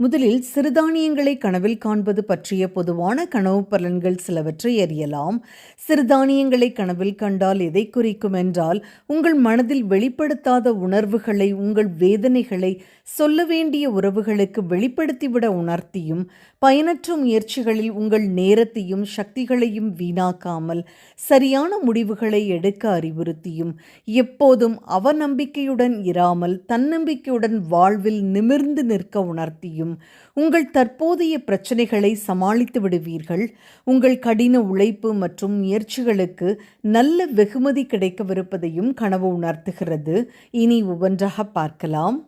முதலில் சிறுதானியங்களை கனவில் காண்பது பற்றிய பொதுவான கனவு பலன்கள் சிலவற்றை அறியலாம். சிறுதானியங்களை கனவில் கண்டால் எதை குறிக்கும் என்றால் உங்கள் மனதில் வெளிப்படுத்தாத உணர்வுகளை உங்கள் வேதனைகளை சொல்ல வேண்டிய உறவுகளுக்கு வெளிப்படுத்திவிட உணர்த்தியும் பயனற்ற முயற்சிகளில் உங்கள் நேரத்தையும் சக்திகளையும் வீணாக்காமல் சரியான முடிவுகளை எடுக்க அறிவுறுத்தியும் எப்போதும் அவநம்பிக்கையுடன் இராமல் தன்னம்பிக்கையுடன் வாழ்வில் நிமிர்ந்து நிற்க உணர்த்தியும் உங்கள் தற்போதைய பிரச்சனைகளை சமாளித்து விடுவீர்கள். உங்கள் கடின உழைப்பு மற்றும் முயற்சிகளுக்கு நல்ல வெகுமதி கிடைக்கவிருப்பதையும் கனவு உணர்த்துகிறது. இனி ஒவ்வொன்றாக பார்க்கலாம்.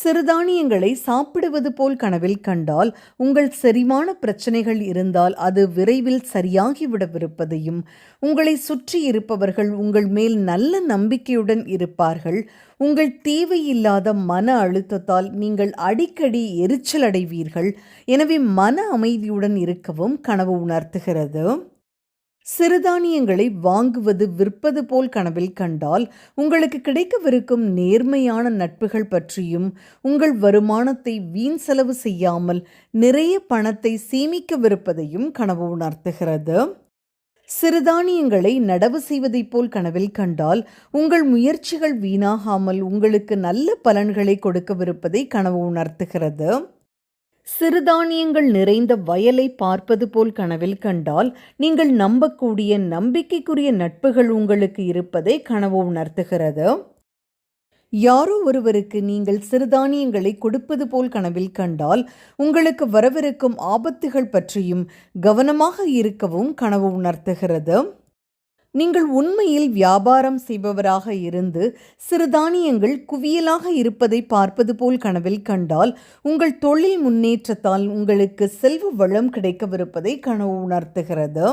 சிறுதானியங்களை சாப்பிடுவது போல் கனவில் கண்டால் உங்கள் செரிமான பிரச்சனைகள் இருந்தால் அது விரைவில் சரியாகிவிடவிருப்பதையும் உங்களை சுற்றி இருப்பவர்கள் உங்கள் மேல் நல்ல நம்பிக்கையுடன் இருப்பார்கள். உங்கள் தேவையில்லாத மன அழுத்தத்தால் நீங்கள் அடிக்கடி எரிச்சல் அடைவீர்கள் எனவே மன அமைதியுடன் இருக்கவும் கனவு உணர்த்துகிறது. சிறுதானியங்களை வாங்குவது விற்பது போல் கனவில் கண்டால் உங்களுக்கு கிடைக்கவிருக்கும் நேர்மையான நட்புகள் பற்றியும் உங்கள் வருமானத்தை வீண் செலவு செய்யாமல் நிறைய பணத்தை சேமிக்கவிருப்பதையும் கனவு உணர்த்துகிறது. சிறுதானியங்களை நடவு செய்வதைப் போல் கனவில் கண்டால் உங்கள் முயற்சிகள் வீணாகாமல் உங்களுக்கு நல்ல பலன்களை கொடுக்கவிருப்பதை கனவு உணர்த்துகிறது. சிறுதானியங்கள் நிறைந்த வயலை பார்ப்பது போல் கனவில் கண்டால் நீங்கள் நம்பக்கூடிய நம்பிக்கைக்குரிய நட்புகள் உங்களுக்கு இருப்பதை கனவு உணர்த்துகிறது. யாரோ ஒருவருக்கு நீங்கள் சிறுதானியங்களை கொடுப்பது போல் கனவில் கண்டால் உங்களுக்கு வரவிருக்கும் ஆபத்துகள் பற்றியும் கவனமாக இருக்கவும் கனவு உணர்த்துகிறது. நீங்கள் உண்மையில் வியாபாரம் செய்பவராக இருந்து சிறுதானியங்கள் குவியலாக இருப்பதை பார்ப்பது போல் கனவில் கண்டால் உங்கள் தொழில் முன்னேற்றத்தால் உங்களுக்கு செல்வ வளம் கிடைக்கவிருப்பதை கனவு உணர்த்துகிறது.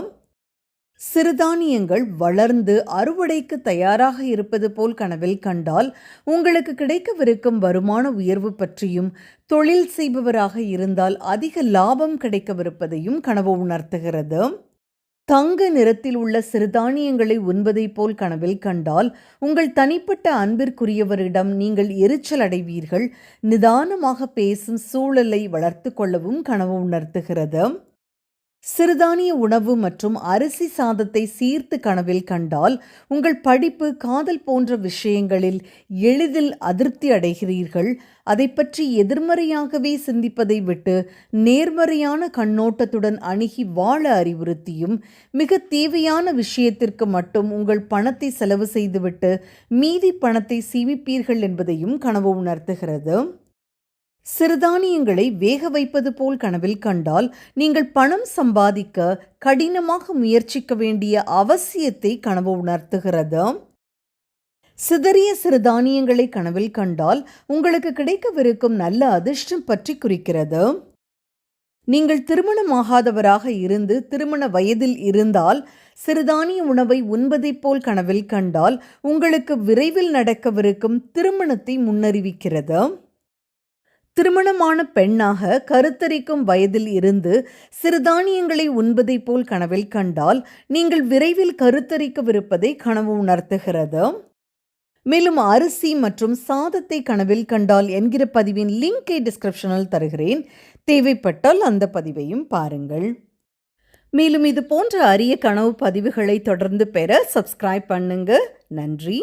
சிறுதானியங்கள் வளர்ந்து அறுவடைக்கு தயாராக இருப்பது போல் கனவில் கண்டால் உங்களுக்கு கிடைக்கவிருக்கும் வருமான உயர்வு பற்றியும் தொழில் செய்பவராக இருந்தால் அதிக லாபம் கிடைக்கவிருப்பதையும் கனவு உணர்த்துகிறது. தங்க நிறத்தில் உள்ள சிறுதானியங்களை உண்பதைப் போல் கனவில் கண்டால் உங்கள் தனிப்பட்ட அன்பிற்குரியவரிடம் நீங்கள் எரிச்சல் அடைவீர்கள். நிதானமாக பேசும் சூழலை வளர்த்து கொள்ளவும் கனவு உணர்த்துகிறது. சிறுதானிய உணவு மற்றும் அரிசி சாதத்தை சீர்த்து கனவில் கண்டால் உங்கள் படிப்பு காதல் போன்ற விஷயங்களில் எளிதில் அதிருப்தி அடைகிறீர்கள். அதை பற்றி எதிர்மறையாகவே சிந்திப்பதை விட்டு நேர்மறையான கண்ணோட்டத்துடன் அணுகி வாழ அறிவுறுத்தியும் மிக தேவையான விஷயத்திற்கு மட்டும் உங்கள் பணத்தை செலவு செய்துவிட்டு மீதி பணத்தை சேமிப்பீர்கள் என்பதையும் கனவு உணர்த்துகிறது. சிறுதானியங்களை வேக வைப்பது போல் கனவில் கண்டால் நீங்கள் பணம் சம்பாதிக்க கடினமாக முயற்சிக்க வேண்டிய அவசியத்தை கனவு உணர்த்துகிறது. சிதறிய சிறுதானியங்களை கனவில் கண்டால் உங்களுக்கு கிடைக்கவிருக்கும் நல்ல அதிர்ஷ்டம் பற்றி குறிக்கிறது. நீங்கள் திருமணமாகாதவராக இருந்து திருமண வயதில் இருந்தால் சிறுதானிய உணவை உண்பதைப் போல் கனவில் கண்டால் உங்களுக்கு விரைவில் நடக்கவிருக்கும் திருமணத்தை முன்னறிவிக்கிறது. திருமணமான பெண்ணாக கருத்தரிக்கும் வயதில் இருந்து சிறுதானியங்களை உண்பதைப் போல் கனவில் கண்டால் நீங்கள் விரைவில் கருத்தரிக்கவிருப்பதை கனவு உணர்த்துகிறது. மேலும் அரிசி மற்றும் சாதத்தை கனவில் கண்டால் என்கிற பதிவின் லிங்கை டிஸ்கிரிப்ஷனில் தருகிறேன். தேவைப்பட்டால் அந்த பதிவையும் பாருங்கள். மேலும் இது போன்ற அரிய கனவு பதிவுகளை தொடர்ந்து பெற சப்ஸ்கிரைப் பண்ணுங்க. நன்றி.